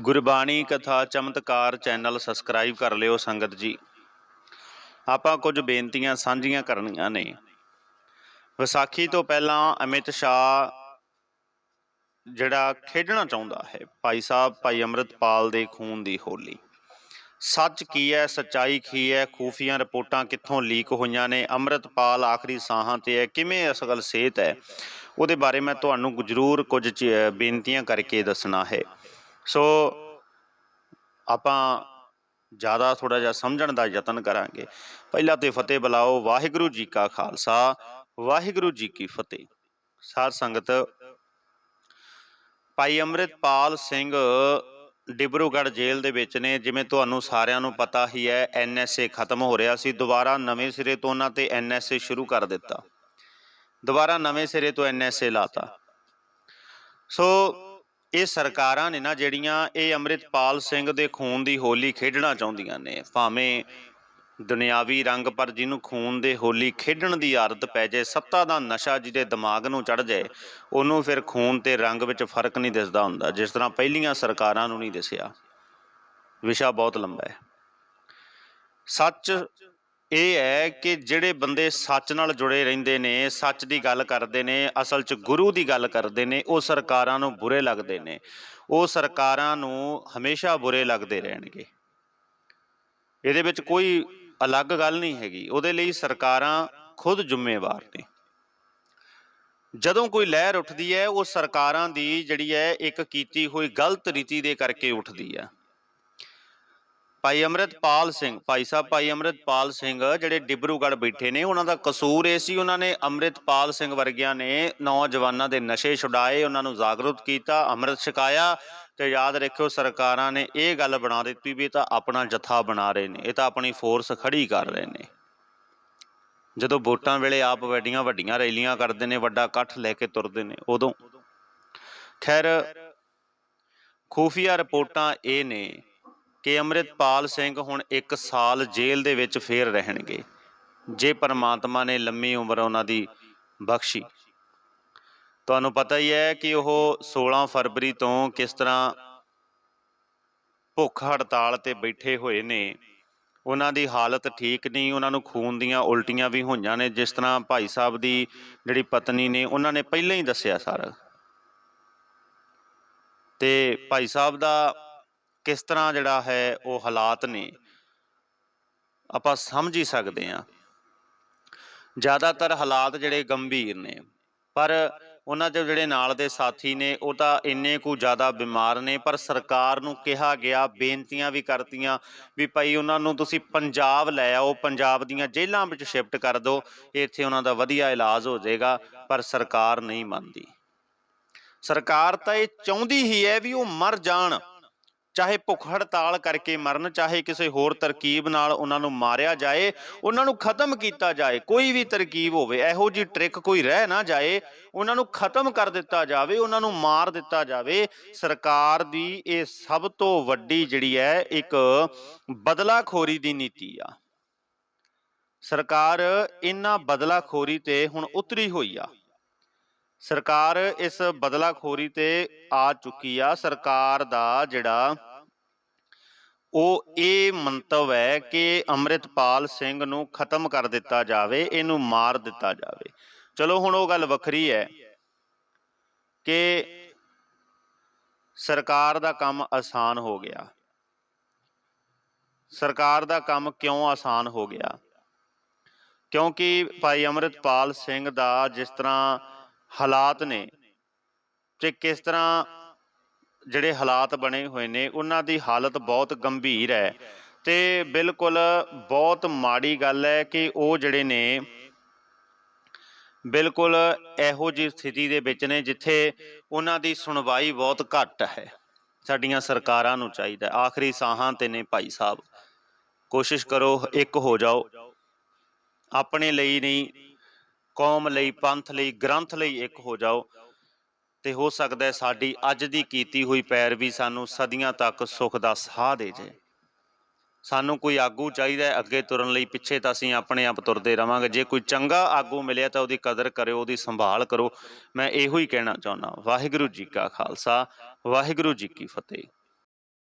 ਗੁਰਬਾਣੀ ਕਥਾ ਚਮਤਕਾਰ channel subscribe ਕਰ ਲਿਓ ਸੰਗਤ ਜੀ। ਆਪਾਂ ਕੁਝ ਬੇਨਤੀਆਂ ਸਾਂਝੀਆਂ ਕਰਨੀਆਂ ਨੇ। ਵਿਸਾਖੀ ਤੋਂ ਪਹਿਲਾਂ ਅਮਿਤ ਸ਼ਾਹ ਜਿਹੜਾ ਖੇਡਣਾ ਚਾਹੁੰਦਾ ਹੈ, ਭਾਈ ਸਾਹਿਬ, ਭਾਈ ਅੰਮ੍ਰਿਤਪਾਲ ਦੇ ਖੂਨ ਦੀ ਹੋਲੀ। ਸੱਚ ਕੀ ਹੈ, ਸਚਾਈ ਕੀ ਹੈ, ਖੂਫੀਆਂ ਰਿਪੋਰਟਾਂ ਕਿੱਥੋਂ ਲੀਕ ਹੋਈਆਂ ਨੇ, ਅੰਮ੍ਰਿਤਪਾਲ ਆਖਰੀ ਸਾਹਾਂ ਤੇ ਹੈ, ਕਿਵੇਂ ਅਸਲ ਸਿਹਤ ਹੈ, ਉਹਦੇ ਬਾਰੇ ਮੈਂ ਤੁਹਾਨੂੰ ਜ਼ਰੂਰ ਕੁਝ ਚ- ਬੇਨਤੀਆਂ ਕਰਕੇ ਦੱਸਣਾ ਹੈ। ਸੋ ਆਪਾਂ ਜ਼ਿਆਦਾ ਥੋੜਾ ਜਿਹਾ ਸਮਝਣ ਦਾ ਯਤਨ ਕਰਾਂਗੇ। ਪਹਿਲਾਂ ਤੇ ਫਤਿਹ ਬੁਲਾਓ, ਵਾਹਿਗੁਰੂ ਜੀ ਕਾ ਖਾਲਸਾ, ਵਾਹਿਗੁਰੂ ਜੀ ਕੀ ਫਤਿਹ। ਸਾਧ ਸੰਗਤ, ਭਾਈ ਅੰਮ੍ਰਿਤਪਾਲ ਸਿੰਘ ਡਿਬਰੂਗੜ੍ਹ ਜੇਲ੍ਹ ਦੇ ਵਿੱਚ ਨੇ, ਜਿਵੇਂ ਤੁਹਾਨੂੰ ਸਾਰਿਆਂ ਨੂੰ ਪਤਾ ਹੀ ਹੈ ਐਨਐਸਏ ਖਤਮ ਹੋ ਰਿਹਾ ਸੀ। ਦੁਬਾਰਾ ਨਵੇਂ ਸਿਰੇ ਤੋਂ ਉਹਨਾਂ ਤੇ ਐਨਐਸਏ ਸ਼ੁਰੂ ਕਰ ਦਿੱਤਾ। ਦੁਬਾਰਾ ਨਵੇਂ ਸਿਰੇ ਤੋਂ ਐਨਐਸਏ ਲਾਤਾ। ਸੋ ਇਹ ਸਰਕਾਰਾਂ ਨੇ ਨਾ ਜਿਹੜੀਆਂ ਇਹ ਅੰਮ੍ਰਿਤਪਾਲ ਸਿੰਘ ਦੇ ਖੂਨ ਦੀ ਹੋਲੀ ਖੇਡਣਾ ਚਾਹੁੰਦੀਆਂ ਨੇ, ਭਾਵੇਂ ਦੁਨਿਆਵੀ ਰੰਗ ਪਰ ਜਿਹਨੂੰ ਖੂਨ ਦੇ ਹੋਲੀ ਖੇਡਣ ਦੀ ਆਦਤ ਪੈ ਜਾਏ, ਸੱਤਾ ਦਾ ਨਸ਼ਾ ਜਿਹਦੇ ਦਿਮਾਗ ਨੂੰ ਚੜ ਜਾਏ, ਉਹਨੂੰ ਫਿਰ ਖੂਨ ਤੇ ਰੰਗ ਵਿੱਚ ਫ਼ਰਕ ਨਹੀਂ ਦਿਸਦਾ ਹੁੰਦਾ, ਜਿਸ ਤਰ੍ਹਾਂ ਪਹਿਲੀਆਂ ਸਰਕਾਰਾਂ ਨੂੰ ਨਹੀਂ ਦਿਸਿਆ। ਵਿਸ਼ਾ ਬਹੁਤ ਲੰਬਾ ਹੈ। ਸੱਚ ਇਹ ਹੈ ਕਿ ਜਿਹੜੇ ਬੰਦੇ ਸੱਚ ਨਾਲ ਜੁੜੇ ਰਹਿੰਦੇ ਨੇ, ਸੱਚ ਦੀ ਗੱਲ ਕਰਦੇ ਨੇ, ਅਸਲ 'ਚ ਗੁਰੂ ਦੀ ਗੱਲ ਕਰਦੇ ਨੇ, ਉਹ ਸਰਕਾਰਾਂ ਨੂੰ ਬੁਰੇ ਲੱਗਦੇ ਨੇ। ਉਹ ਸਰਕਾਰਾਂ ਨੂੰ ਹਮੇਸ਼ਾ ਬੁਰੇ ਲੱਗਦੇ ਰਹਿਣਗੇ। ਇਹਦੇ ਵਿੱਚ ਕੋਈ ਅਲੱਗ ਗੱਲ ਨਹੀਂ ਹੈਗੀ। ਉਹਦੇ ਲਈ ਸਰਕਾਰਾਂ ਖੁਦ ਜ਼ਿੰਮੇਵਾਰ ਨੇ। ਜਦੋਂ ਕੋਈ ਲਹਿਰ ਉੱਠਦੀ ਹੈ, ਉਹ ਸਰਕਾਰਾਂ ਦੀ ਜਿਹੜੀ ਹੈ ਇੱਕ ਕੀਤੀ ਹੋਈ ਗਲਤ ਰੀਤੀ ਦੇ ਕਰਕੇ ਉੱਠਦੀ ਹੈ। ਭਾਈ ਅੰਮ੍ਰਿਤਪਾਲ ਸਿੰਘ, ਭਾਈ ਸਾਹਿਬ ਭਾਈ ਅੰਮ੍ਰਿਤਪਾਲ ਸਿੰਘ ਜਿਹੜੇ ਡਿਬਰੂਗੜ੍ਹ ਬੈਠੇ ਨੇ, ਉਹਨਾਂ ਦਾ ਕਸੂਰ ਇਹ ਸੀ, ਉਹਨਾਂ ਨੇ ਅੰਮ੍ਰਿਤਪਾਲ ਸਿੰਘ ਵਰਗਿਆਂ ਨੇ ਨੌਜਵਾਨਾਂ ਦੇ ਨਸ਼ੇ ਛੁਡਾਏ, ਉਹਨਾਂ ਨੂੰ ਜਾਗਰੂਕ ਕੀਤਾ, ਅੰਮ੍ਰਿਤ ਛਕਾਇਆ ਤੇ ਯਾਦ ਰੱਖਿਓ ਸਰਕਾਰਾਂ ਨੇ ਇਹ ਗੱਲ ਬਣਾ ਦਿੱਤੀ ਵੀ ਇਹ ਤਾਂ ਆਪਣਾ ਜਥਾ ਬਣਾ ਰਹੇ ਨੇ, ਇਹ ਤਾਂ ਆਪਣੀ ਫੋਰਸ ਖੜੀ ਕਰ ਰਹੇ ਨੇ। ਜਦੋਂ ਵੋਟਾਂ ਵੇਲੇ ਆਪ ਵੱਡੀਆਂ ਵੱਡੀਆਂ ਰੈਲੀਆਂ ਕਰਦੇ ਨੇ, ਵੱਡਾ ਇਕੱਠ ਲੈ ਕੇ ਤੁਰਦੇ ਨੇ, ਉਦੋਂ। ਖੈਰ, ਖੂਫੀਆ ਰਿਪੋਰਟਾਂ ਇਹ ਨੇ ਕਿ ਅੰਮ੍ਰਿਤਪਾਲ ਸਿੰਘ ਹੁਣ 1 ਸਾਲ ਜੇਲ੍ਹ ਦੇ ਵਿੱਚ ਫੇਰ ਰਹਿਣਗੇ, ਜੇ ਪਰਮਾਤਮਾ ਨੇ ਲੰਮੀ ਉਮਰ ਉਹਨਾਂ ਦੀ ਬਖਸ਼ੀ। ਤੁਹਾਨੂੰ ਪਤਾ ਹੀ ਹੈ ਕਿ ਉਹ 16 ਫਰਵਰੀ ਤੋਂ ਕਿਸ ਤਰ੍ਹਾਂ ਭੁੱਖ ਹੜਤਾਲ ਤੇ ਬੈਠੇ ਹੋਏ ਨੇ। ਉਹਨਾਂ ਦੀ ਹਾਲਤ ਠੀਕ ਨਹੀਂ, ਉਹਨਾਂ ਨੂੰ ਖੂਨ ਦੀਆਂ ਉਲਟੀਆਂ ਵੀ ਹੋਈਆਂ ਨੇ। ਜਿਸ ਤਰ੍ਹਾਂ ਭਾਈ ਸਾਹਿਬ ਦੀ ਜਿਹੜੀ ਪਤਨੀ ਨੇ, ਉਹਨਾਂ ਨੇ ਪਹਿਲਾਂ ਹੀ ਦੱਸਿਆ ਸਾਰਾ। ਤੇ ਭਾਈ ਸਾਹਿਬ ਦਾ ਕਿਸ ਤਰ੍ਹਾਂ ਜਿਹੜਾ ਹੈ ਉਹ ਹਾਲਾਤ ਨੇ, ਆਪਾਂ ਸਮਝ ਹੀ ਸਕਦੇ ਹਾਂ। ਜ਼ਿਆਦਾਤਰ ਹਾਲਾਤ ਜਿਹੜੇ ਗੰਭੀਰ ਨੇ, ਪਰ ਉਹਨਾਂ ਦੇ ਜਿਹੜੇ ਨਾਲ ਦੇ ਸਾਥੀ ਨੇ, ਉਹ ਤਾਂ ਇੰਨੇ ਕੁ ਜ਼ਿਆਦਾ ਬਿਮਾਰ ਨੇ, ਪਰ ਸਰਕਾਰ ਨੂੰ ਕਿਹਾ ਗਿਆ, ਬੇਨਤੀਆਂ ਵੀ ਕਰਤੀਆਂ ਵੀ ਭਾਈ ਉਹਨਾਂ ਨੂੰ ਤੁਸੀਂ ਪੰਜਾਬ ਲੈ ਆਓ, ਪੰਜਾਬ ਦੀਆਂ ਜੇਲ੍ਹਾਂ ਵਿੱਚ ਸ਼ਿਫਟ ਕਰ ਦਿਓ, ਇੱਥੇ ਉਹਨਾਂ ਦਾ ਵਧੀਆ ਇਲਾਜ ਹੋ ਜਾਏਗਾ, ਪਰ ਸਰਕਾਰ ਨਹੀਂ ਮੰਨਦੀ। ਸਰਕਾਰ ਤਾਂ ਇਹ ਚਾਹੁੰਦੀ ਹੀ ਹੈ ਵੀ ਉਹ ਮਰ ਜਾਣ। ਚਾਹੇ ਭੁੱਖ ਹੜਤਾਲ ਕਰਕੇ ਮਰਨ, ਚਾਹੇ ਕਿਸੇ ਹੋਰ ਤਰਕੀਬ ਨਾਲ ਉਹਨਾਂ ਨੂੰ ਮਾਰਿਆ ਜਾਏ, ਉਹਨਾਂ ਨੂੰ ਖਤਮ ਕੀਤਾ ਜਾਏ, ਕੋਈ ਵੀ ਤਰਕੀਬ ਹੋਵੇ, ਇਹੋ ਜੀ ਟ੍ਰਿਕ ਕੋਈ ਰਹਿ ਨਾ ਜਾਏ, ਉਹਨਾਂ ਨੂੰ ਖਤਮ ਕਰ ਦਿੱਤਾ ਜਾਵੇ, ਉਹਨਾਂ ਨੂੰ ਮਾਰ ਦਿੱਤਾ ਜਾਵੇ, ਸਰਕਾਰ ਦੀ ਇਹ ਸਭ ਤੋਂ ਵੱਡੀ ਜਿਹੜੀ ਹੈ, ਇੱਕ ਬਦਲਾਖੋਰੀ ਦੀ ਨੀਤੀ ਆ। ਸਰਕਾਰ ਇਹਨਾਂ ਬਦਲਾਖੋਰੀ ਤੇ ਹੁਣ ਉਤਰੀ ਹੋਈ ਆ। ਸਰਕਾਰ ਇਸ ਬਦਲਾਖੋਰੀ ਤੇ ਆ ਚੁੱਕੀ ਆ, ਸਰਕਾਰ ਦਾ ਜਿਹੜਾ ਉਹ ਇਹ ਮੰਤਵ ਹੈ ਕਿ ਅੰਮ੍ਰਿਤਪਾਲ ਸਿੰਘ ਨੂੰ ਖਤਮ ਕਰ ਦਿੱਤਾ ਜਾਵੇ, ਇਹਨੂੰ ਮਾਰ ਦਿੱਤਾ ਜਾਵੇ। ਚਲੋ, ਹੁਣ ਉਹ ਗੱਲ ਵੱਖਰੀ ਹੈ ਕਿ ਸਰਕਾਰ ਦਾ ਕੰਮ ਆਸਾਨ ਹੋ ਗਿਆ। ਸਰਕਾਰ ਦਾ ਕੰਮ ਕਿਉਂ ਆਸਾਨ ਹੋ ਗਿਆ? ਕਿਉਂਕਿ ਭਾਈ ਅੰਮ੍ਰਿਤਪਾਲ ਸਿੰਘ ਦਾ ਜਿਸ ਤਰ੍ਹਾਂ ਹਾਲਾਤ ਨੇ, ਤੇ ਕਿਸ ਤਰ੍ਹਾਂ ਜਿਹੜੇ ਹਾਲਾਤ ਬਣੇ ਹੋਏ ਨੇ, ਉਹਨਾਂ ਦੀ ਹਾਲਤ ਬਹੁਤ ਗੰਭੀਰ ਹੈ। ਤੇ ਬਿਲਕੁਲ ਬਹੁਤ ਮਾੜੀ ਗੱਲ ਹੈ ਕਿ ਉਹ ਜਿਹੜੇ ਨੇ, ਬਿਲਕੁਲ ਇਹੋ ਜਿਹੀ ਸਥਿਤੀ ਦੇ ਵਿੱਚ ਨੇ ਜਿੱਥੇ ਉਹਨਾਂ ਦੀ ਸੁਣਵਾਈ ਬਹੁਤ ਘੱਟ ਹੈ। ਸਾਡੀਆਂ ਸਰਕਾਰਾਂ ਨੂੰ ਚਾਹੀਦਾ ਆਖਰੀ ਸਾਹਾਂ ਤੇ ਨੇ ਭਾਈ ਸਾਹਿਬ। ਕੋਸ਼ਿਸ਼ ਕਰੋ, ਇੱਕ ਹੋ ਜਾਓ। ਆਪਣੇ ਲਈ ਨਹੀਂ, ਕੌਮ ਲਈ, ਪੰਥ ਲਈ, ਗ੍ਰੰਥ ਲਈ ਇੱਕ ਹੋ ਜਾਓ। ਤੇ ਹੋ ਸਕਦਾ ਹੈ ਸਾਡੀ ਅੱਜ ਦੀ ਕੀਤੀ ਹੋਈ ਪੈਰਵੀ ਸਾਨੂੰ ਸਦੀਆਂ ਤੱਕ ਸੁੱਖ ਦਾ ਸਾਹ ਦੇ ਜੇ। ਸਾਨੂੰ ਕੋਈ ਆਗੂ ਚਾਹੀਦਾ ਹੈ ਅੱਗੇ ਤੁਰਨ ਲਈ, ਪਿੱਛੇ ਤਾਂ ਅਸੀਂ ਆਪਣੇ ਆਪ ਤੁਰਦੇ ਰਵਾਂਗੇ। ਜੇ ਕੋਈ ਚੰਗਾ ਆਗੂ ਮਿਲਿਆ ਤਾਂ ਉਹਦੀ ਕਦਰ ਕਰਿਓ, ਉਹਦੀ ਸੰਭਾਲ ਕਰੋ। ਮੈਂ ਇਹੋ ਹੀ ਕਹਿਣਾ ਚਾਹੁੰਦਾ ਵਾਹਿਗੁਰੂ ਜੀ ਕਾ ਖਾਲਸਾ, ਵਾਹਿਗੁਰੂ ਜੀ ਕੀ ਫਤਿਹ।